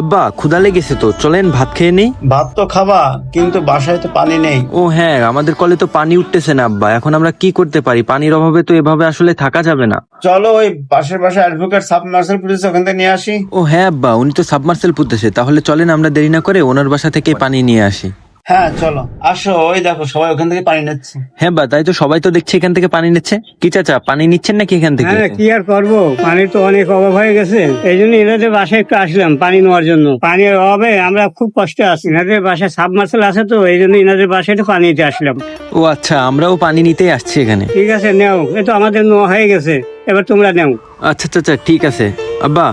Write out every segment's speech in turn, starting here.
আব্বা ক্ষুদা লেগেছে তো চলেন ভাত খেয়ে নেই? ভাত তো খাবা কিন্তু বাসায় তো পানি নেই। ও হ্যাঁ আমাদের কলে তো পানি উঠতেছে না আব্বা এখন আমরা কি করতে পারি? পানির অভাবে তো এভাবে আসলে থাকা যাবে না। চলো ওই পাশের বাসায় অ্যাডভোকেট সাবমার্সেল পুলিশ ওখান থেকে নিয়ে আসি। ও হ্যাঁ আব্বা উনি তো সাবমার্সেল পুঁতেছে তাহলে চলেন আমরা দেরি না করে ওনার বাসা থেকে পানি নিয়ে আসি। হ্যাঁ চলো। আসো ওই দেখো সবাই ওখান থেকে পানি নিচ্ছে। হ্যাঁ বা তাই তো সবাই তো দেখছি এখান থেকে পানি নিচ্ছে। কি চাচা পানি নিচ্ছেন নাকি এখান থেকে? হ্যাঁ কি আর করব? পানির তো অনেক অভাব হয়ে গেছে। এই জন্য এনাদের বাসায় একটু আসলাম পানি নেওয়ার জন্য। পানির অভাবে আমরা খুব কষ্টে আছি। এনাদের বাসায় সাবমার্সেল আছে তো এই জন্য এনাদের বাসায় একটু পানি নিতে আসলাম। ও আচ্ছা আমরাও পানি নিতেই আসছি এখানে। ঠিক আছে নেও। এ তো আমাদের নেওয়া হয়ে গেছে। এবার তোমরা নেও। আচ্ছা চাচা ঠিক আছে। আব্বা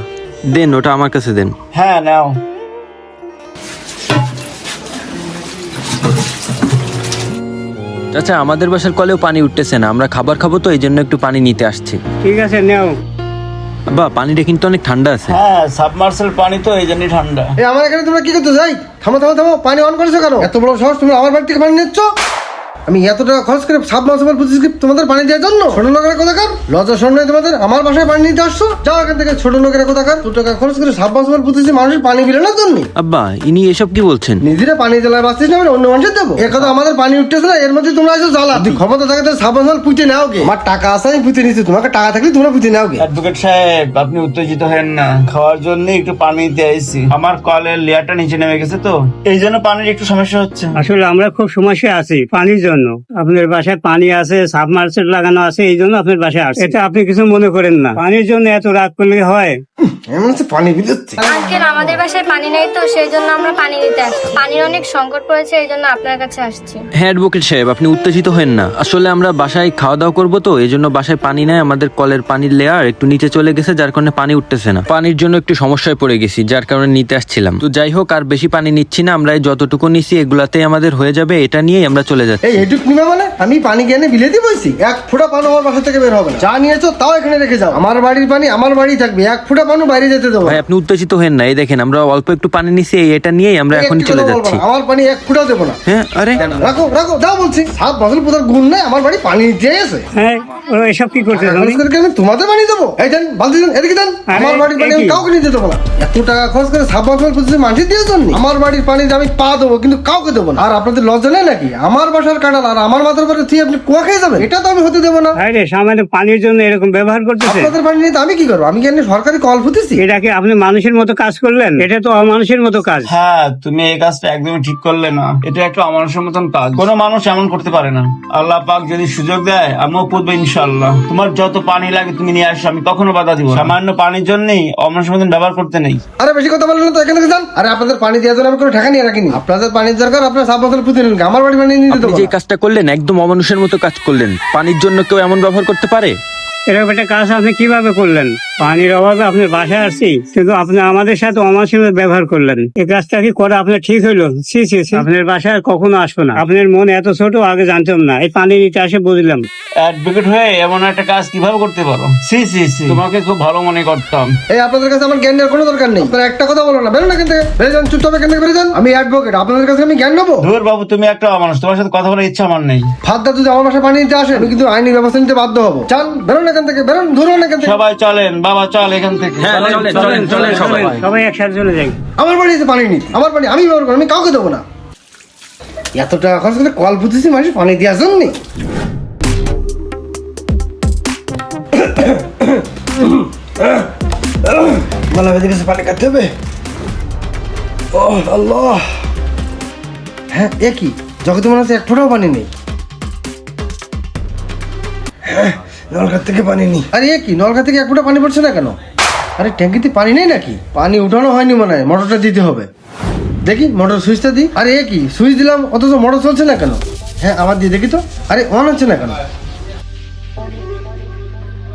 দেন ওটা আমার কাছে দেন। হ্যাঁ নাও। চাচা আমাদের বাসার কলেও পানি উঠতেছে না আমরা খাবার খাব তো এই জন্য একটু পানি নিতে আসছি। ঠিক আছে নেও। আব্বা পানিটা কিন্তু অনেক ঠান্ডা আছে। হ্যাঁ সাবমার্সেল পানি তো এই জন্যই ঠান্ডা। এই আমার এখানে তোমরা কি করতে যাই থামো থামো থামো পানি অন করেছ কেন? এত বড় সাহস তুমি আমার বাড়ি থেকে পানি নিচ্ছ? আমি এত টাকা খরচ করে সাত মাস আমার বুঝিস কি তোমাদের পানি দেওয়ার জন্য? ছোট লোকেরা কোথাকার? লজ্জা শোন নাই তোমাদের? আমার বাসায় পানি নিতে আসছো? যাও এখান থেকে ছোট লোকেরা কোথাকার? দু টাকা খরচ করে সাত মাস আমার বুঝিস মানুষের পানি বিলানোর জন্য। আব্বা ইনি এসব কি বলছেন? নিজেরা পানি জ্বালায় বাঁচছিস না অন্য মানুষের দেবো। এ কথা আমাদের পানি উঠতেছে না এর মধ্যে তোমরা আছো জ্বালা। যদি ক্ষমতা থাকে তাহলে সাত মাস পুঁতে নাও গে। আমার টাকা আছে আমি পুঁতে নিচ্ছি। তোমাকে টাকা থাকলে তোমরা পুঁতে নাও গে। অ্যাডভোকেট সাহেব আপনি উত্তেজিত হেন না। খাওয়ার জন্য একটু পানি দিতে আইছি। আমার কলের লেয়ারটা নিচে নেমে গেছে তো। এই জন্য পানির একটু সমস্যা হচ্ছে। আসলে আমরা খুব সমস্যা আছি। পানির জন্য। আপনার বাসায় পানি আছে সাবমার্সেল লাগানো আছে এই জন্য আপনার বাসায় আসছে। এটা আপনি কিছু মনে করেন না। পানির জন্য এত রাগ করলে হয়? এমন হচ্ছে পানি বিলাচ্ছে আঙ্কেল আমাদের বাসায় পানি নেই তো সেই জন্য আমরা পানি নিতে আসছি। পানির অনেক সংকট পড়েছে এই জন্য আপনার কাছে আসছি। হ্যাঁ অ্যাডভোকেট সাহেব আপনি উত্তেজিত হেন না। আসলে আমরা বাসায় খাওয়া দাওয়া করব তো এই জন্য বাসায় পানি নাই আমাদের কলের পানির লেয়ার একটু নিচে চলে গেছে যার কারণে পানি উঠতেছে না। পানির জন্য একটু সমস্যায় পড়ে গেছি যার কারণে নিতে আসছিলাম। তো যাই হোক আর বেশি পানি নিচ্ছি না আমরা যতটুকু নিছি এগুলাতেই আমাদের হয়ে যাবে এটা নিয়েই আমরা চলে যাচ্ছি। এটুক নিবে মানে? আমি পানি কেনে বিলেতে বইছি। এক ফুটা পানি আমার বাসা থেকে বের হবে না। যা নিয়েছো তাও এখানে রেখে যাও। আমার বাড়ির পানি আমার বাড়ি থাকবে। এক ফুটা পানি বাইরে যেতে দেবো ভাই আপনি উত্তেজিত হেন না। এই দেখেন আমরা অল্প একটু পানি নিছি এটা নিয়েই আমরা একটু চলে যাচ্ছি। আমার পানি এক ফুটাও দেবো না। হ্যাঁ আরে। রাখো রাখো দাও বলছি। সাত বছর পুতার গুণ নেই আমার বাড়ি পানি নিতে এসে হ্যাঁ ও এসব কি করছে খরচ করে কি আমি তোমাদের পানি দেবো। এই দেন বালতি দেন এদিকে দেন। আমার বাড়ির পানি। কাউকে নিতে দেবো না। এত টাকা খরচ করে সাত বছর পুজো মাটি দিয়ে জন্য আমার বাড়ির পানি আমি পা দেবো কিন্তু কাউকে দেবো না। আর আপনাদের লজ্জা নেই নাকি? আমার বাসার কাঁটাল আর আমার মাথার উপরে আপনি কুয়া খেয়ে যাবেন? এটা তো আমি হতে দেবো না। আরে সামান্য পানির জন্য এরকম ব্যবহার করতেছে? আপনাদের পানি নিয়ে তো আমি কি করব? আমি কি সরকারি কল ফুতেছি এটাকে আপনি মানুষের মতো কাজ করলেন? এটা তো অমানুষের মতো কাজ। হ্যাঁ তুমি এই কাজটা একদমই ঠিক করলে না। এটা একটা অমানুষের মতন কাজ। কোনো মানুষ এমন করতে পারে না। আল্লাহ পাক যদি সুযোগ দেয় আমিও পুতবো ইনশাল্লাহ তোমার যত পানি লাগে তুমি নিয়ে আসো আমি কখনো বাধা দিব না। সামান্য পানির জন্যই অমানুষের মতন ব্যবহার করতে নেই। আরে বেশি কথা বললেন তো এখানে যান। আরে আপনাদের পানি দেওয়ার জন্য আমি কোনো টাকা নিয়ে রাখিনি। আপনাদের পানির দরকার আপনার সাত বছর পুঁতে নিন। আমার বাড়ি পানি নিতে আপনি দেবো যে না। কাজটা করলেন একদম অমানুষের মতো কাজ করলেন। পানির জন্য কেউ এমন ব্যবহার করতে পারে? এরকম একটা কাজ আপনি কীভাবে করলেন? পানির অভাবে আপনার বাসায় আসছি কিন্তু আপনি আমাদের সাথে মতো ব্যবহার করলেন। এই কাজটা কি করা আপনার ঠিক হইল? C C C. আপনার বাসায় আর কখনো আসব না। আপনার মন এত ছোট আগে জানতাম না। এই পানি নিতে আসে বুঝলাম। অ্যাডভোকেট হয়ে এমন একটা কাজ কীভাবে করতে পারো? সি সি সি তোমাকে খুব ভালো মনে করতাম। এই আপনাদের কাছে আমার জ্ঞান নেওয়ার কোনো দরকার নেই। আপনারা একটা কথা বলো না। বেরোন এখান থেকে। বেরিয়ে যান চুপচাপ এখান থেকে বেরিয়ে যান। আমি অ্যাডভোকেট আপনাদের কাছে আমি জ্ঞান নেব? ধুর বাবু তুমি একটা মানুষ তোমার সাথে কথা বলার ইচ্ছা আমার নেই। ফাদ্দা যদি আমার বাসায় পানি নিতে আসেন আমি কিন্তু আইনি ব্যবস্থা নিতে বাধ্য হব। চান বেরোন এখান থেকে বেরোন ধরুন এখান থেকে। সবাই চলেন বাবা চল এখান থেকে। হ্যাঁ, চলেন, চলেন, সবাই। সবাই। একসাথে চলে যাই। আমার বাড়িতে পানি নিতে আমার পানি আমি ব্যবহার করব আমি কাউকে দেবো না। এত টাকা খরচ করে কল পুঁতেছি মানুষ পানি দেওয়ার জন্য মালা বেঁধে গেছে পানি কাটতে হবে। ও আল্লাহ। হ্যাঁ এ কি? জগতে মনে হচ্ছে এক ফোঁটাও পানি নেই। হ্যাঁ, নলখাত থেকে পানি নেই আরে এ কি নলখাত থেকে এক ফোঁটা পানি পড়ছে না কেন? আরে ট্যাঙ্কিতে পানি নেই নাকি? পানি উঠানো হয়নি মনে হয় মোটরটা দিতে হবে। দেখি মোটর সুইচটা দিই আরে এ কি সুইচ দিলাম অথচ মোটর চলছে না কেন? হ্যাঁ আবার দিয়ে দেখি তো। আরে অন হচ্ছে না কেন?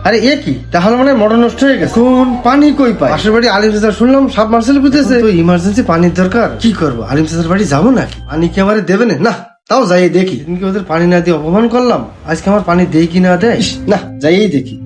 আরে এ কি তাহলে মানে মোটর নষ্ট হয়ে গেছে। কোন পানি কই পায় পাশের বাড়ি আলিম চাচার শুনলাম সাব মার্সেল বুঝেছে তো ইমার্জেন্সি পানির দরকার। কি করব? আলিম চাচার বাড়ি যাব নাকি? পানি কি আমারে দেবে না? না। তাও যাই দেখি। কি ওদের পানি না দিয়ে অপমান করলাম? আজকে আমার পানি দেই কি না দেয়? না যাই দেখি।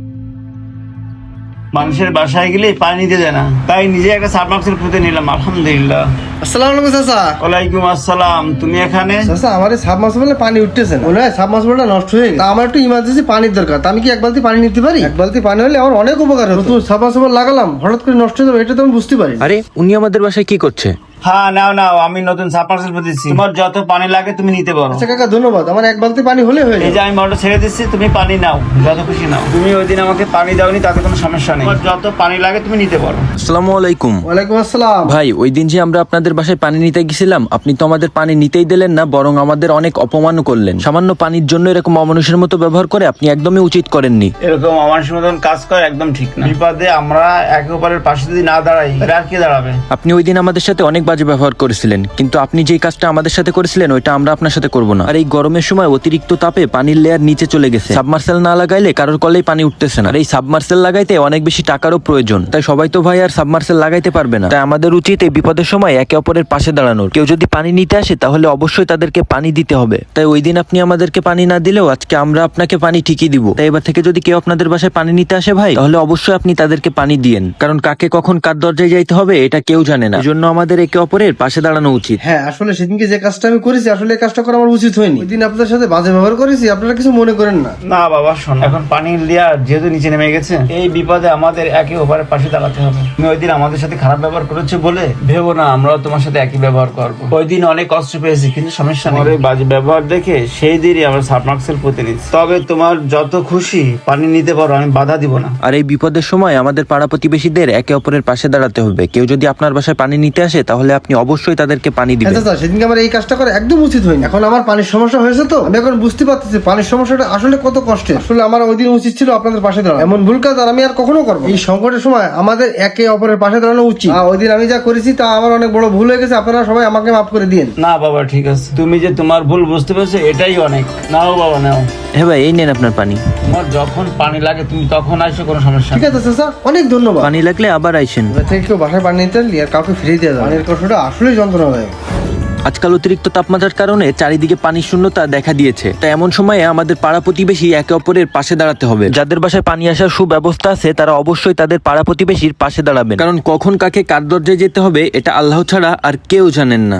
মানুষের বাসায় গেলে পানি নিতে দেয় না। তাই নিজে একটা সাবমার্সেল পুঁতে নিলাম আলহামদুলিল্লাহ। আসসালামু আলাইকুম চাচা। ওয়ালাইকুম আসসালাম তুমি এখানে? চাচা আমার এই সাবমার্সিবলে পানি উঠতেছে না। মনে হয় সাবমার্সিবলটা নষ্ট হয়ে গেছে। আমার একটু ইমার্জেন্সি পানির দরকার। তা আমি কি এক বালতি পানি নিতে পারি? এক বালতি পানি হলে আমার অনেক উপকার হতো। সাবমার্সিবল লাগালাম হঠাৎ করে নষ্ট হয়ে যাবে এটা তো আমি বুঝতে পারি। আরে উনি আমাদের বাসায় কি করছে? হ্যাঁ নাও নাও আমি নতুন সাবমার্সেল পুঁতেছি তোমার যত পানি লাগে তুমি নিতে পারো। আচ্ছা কাকা ধন্যবাদ। আমার এক বালতি পানি হলে হয়ে এই যে আমি মোটর ছেড়ে দিচ্ছি তুমি পানি নাও যত খুশি নাও। তুমি ওই দিন আমাকে পানি দাওনি তাতে কোনো সমস্যা নেই। তোমার যত পানি লাগে তুমি নিতে পারো। আসসালামু আলাইকুম। ওয়ালাইকুম আসসালাম। ভাই ওই দিন যে আমরা আপনাদের বাসায় পানি নিতে গেছিলাম আপনি তো আমাদের পানি নিতেই দিলেন না বরং আমাদের অনেক অপমানও করলেন। সামান্য পানির জন্য এরকম অমানুষের মতো ব্যবহার করে আপনি একদমই উচিত করেননি। এরকম অমানুষের মতন কাজ করে একদম ঠিক না। বিপদে আমরা একে অপরের পাশে যদি না দাঁড়াই আর কি দাঁড়াবে? আপনি ওই দিন আমাদের সাথে অনেক বাজে ব্যবহার করেছিলেন, কিন্তু আপনি যেই কাজটা আমাদের সাথে করেছিলেন, ওইটা আমরা আপনার সাথে করব না। আর এই গরমের সময় অতিরিক্ত তাপে পানির লেয়ার নিচে চলে গেছে। সাবমার্সেল না লাগাইলে কারোর কলেই পানি উঠতেছে না। আর এই সাবমার্সেল লাগাইতে অনেক বেশি টাকারও প্রয়োজন। তাই সবাই তো ভাই আর সাবমার্সেল লাগাইতে পারবে না। তাই আমাদের উচিত এই বিপদের সময় একে অপরের পাশে দাঁড়ানোর। কেউ যদি পানি নিতে আসে, তাহলে অবশ্যই তাদেরকে পানি দিতে হবে। তাই ওই দিন আপনি আমাদেরকে পানি না দিলেও আজকে আমরা আপনাকে পানি ঠিকই দিব। তাই এবার থেকে যদি কেউ আপনাদের বাসায় পানি নিতে আসে ভাই, তাহলে অবশ্যই আপনি তাদেরকে পানি দিয়েন। কারণ কাকে কখন কার দরজায় যাইতে হবে, এটা কেউ জানে না। এজন্য আমাদের একে অপরের পাশে দাঁড়ানো উচিত। হ্যাঁ আসলে সেদিনকে যে কাজটা আমি করেছি আসলে এই কাজটা করা আমার উচিত হয়নি। ওই দিন আপনাদের সাথে বাজে ব্যবহার করেছি আপনারা কিছু মনে করেন না। না বাবা শোনো। এখন পানির লেয়ার যেহেতু নিচে নেমে গেছে এই বিপদে আমাদের একে অপরের পাশে দাঁড়াতে হবে। তুমি ওই দিন আমাদের সাথে খারাপ ব্যবহার করেছ বলে ভেবো না আমরাও তোমার সাথে একই ব্যবহার করব। ওই দিন অনেক কষ্ট পেয়েছি কিন্তু সমস্যা নেই। এই বাজে ব্যবহার দেখে সেই দিনই আমার সাবমার্ক্সেল পুঁতে নিচ্ছি। তবে তোমার যত খুশি পানি নিতে পারো আমি বাধা দিব না। আর এই বিপদের সময় আমাদের পাড়া প্রতিবেশীদের একে অপরের পাশে দাঁড়াতে হবে। কেউ যদি আপনার বাসায় পানি নিতে আসে তাহলে আপনি অবশ্যই তাদেরকে পানি দিবেন। আচ্ছা স্যার সেদিনকে আমার এই কাজটা করা একদম উচিত হয়নি। এখন আমার পানির সমস্যা হয়েছে তো। আমি এখন বুঝতে পারতেছি পানির সমস্যাটা আসলে কত কষ্টের। আসলে আমার ওই দিন উচিত ছিল আপনাদের পাশে দাঁড়ানো। এমন ভুল কাজ আর আমি আর কখনো করব এই সংকটের সময় আমাদের একে অপরের পাশে দাঁড়ানো উচিত। আর ওই দিন আমি যা করেছি তা আমার অনেক বড় ভুল হয়ে গেছে। আপনারা সবাই আমাকে মাফ করে দিন না বাবা ঠিক আছে। তুমি যে তোমার ভুল বুঝতে পেরেছ এটাই অনেক। নাও বাবা নাও। হ্যাঁ ভাই এই নেন আপনার পানি। তোমার যখন পানি লাগে তুমি তখন আসো কোনো সমস্যা ঠিক আছে স্যার অনেক ধন্যবাদ। পানি লাগলে আবার আইসেন। থেকে কেউ বাসায় পানি নিতে আর কাউকে ফিরিয়ে দেওয়া পানির কষ্টটা আসলেই যন্ত্রণাদায়ক আজকাল অতিরিক্ত তাপমাত্রার কারণে চারিদিকে পানি শূন্যতা দেখা দিয়েছে। তাই এমন সময়ে আমাদের পাড়া প্রতিবেশী একে অপরের পাশে দাঁড়াতে হবে। যাদের বাসায় পানি আসার সুব্যবস্থা আছে তারা অবশ্যই তাদের পাড়া প্রতিবেশীর পাশে দাঁড়াবেন। কারণ কখন কাকে কার দরজায় যেতে হবে এটা আল্লাহ ছাড়া আর কেউ জানেন না।